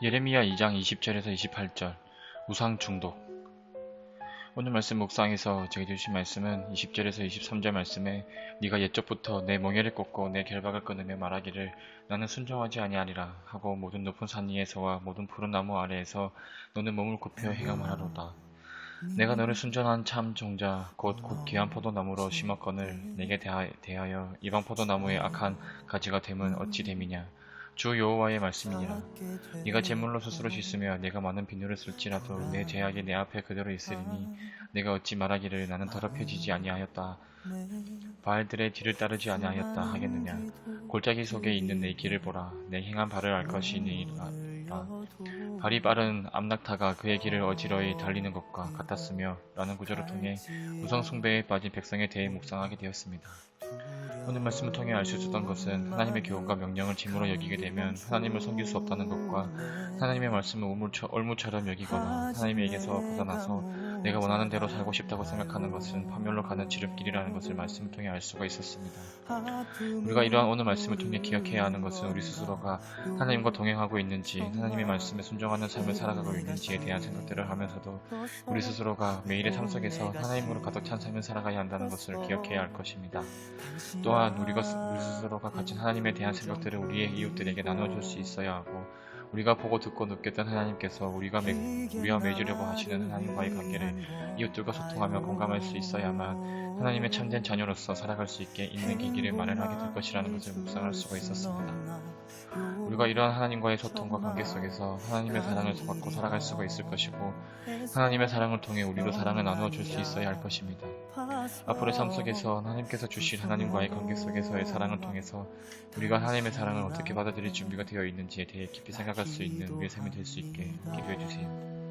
예레미야 2장 20절에서 28절. 우상 중독 오늘 말씀 묵상에서 제게 주신 말씀은 20절에서 23절 말씀에 네가 옛적부터 내 멍에를 꽂고 내 결박을 끊으며 말하기를 나는 순종하지 아니하리라 하고 모든 높은 산 위에서와 모든 푸른 나무 아래에서 너는 몸을 굽혀 행함하로다. 내가 너를 순전한 참 종자 곧 곧 귀한 포도나무로 심었거늘 내게 대하- 대하 여 이방 포도나무의 악한 가지가 됨은 어찌 됨이냐 주 여호와의 말씀이니라. 네가 제물로 스스로 씻으며 내가 많은 비누를 쓸지라도 내 제약이 내 앞에 그대로 있으리니 내가 어찌 말하기를 나는 더럽혀지지 아니하였다. 바알들의 뒤를 따르지 아니하였다 하겠느냐? 골짜기 속에 있는 내 길을 보라. 내 행한 바를 알 것이니라 발이 빠른 암낙타가 그의 길을 어지러이 달리는 것과 같았으며 라는 구절을 통해 우상 숭배에 빠진 백성에 대해 묵상하게 되었습니다. 오늘 말씀을 통해 알 수 있었던 것은 하나님의 교훈과 명령을 짐으로 여기게 되면 하나님을 섬길 수 없다는 것과 하나님의 말씀을 올무처, 올무처럼 여기거나 하나님에게서 벗어나서 내가 원하는 대로 살고 싶다고 생각하는 것은 파멸로 가는 지름길이라는 것을 말씀을 통해 알 수가 있었습니다. 우리가 이러한 오늘 말씀을 통해 기억해야 하는 것은 우리 스스로가 하나님과 동행하고 있는지 하나님의 말씀에 순종하는 삶을 살아가고 있는지에 대한 생각들을 하면서도 우리 스스로가 매일의 삶 속에서 하나님으로 가득 찬 삶을 살아가야 한다는 것을 기억해야 할 것입니다. 또한 우리가 스- 우리 스스로가 가진 하나님에 대한 생각들을 우리의 이웃들에게 나눠줄 수 있어야 하고 우리가 보고 듣고 느꼈던 하나님께서 우리가 맺, 우리와 맺으려고 하시는 하나님과의 관계를 이웃들과 소통하며 공감할 수 있어야만 하나님의 참된 자녀로서 살아갈 수 있게 있는 계기를 마련하게 될 것이라는 것을 묵상할 수가 있었습니다. 우리가 이러한 하나님과의 소통과 관계 속에서 하나님의 사랑을 받고 살아갈 수가 있을 것이고 하나님의 사랑을 통해 우리도 사랑을 나누어 줄 수 있어야 할 것입니다. 앞으로의 삶 속에서 하나님께서 주신 하나님과의 관계 속에서의 사랑을 통해서 우리가 하나님의 사랑을 어떻게 받아들일 준비가 되어 있는지에 대해 깊이 생각할 수 있는 우리의 삶이 될 수 있게 기도해 주세요.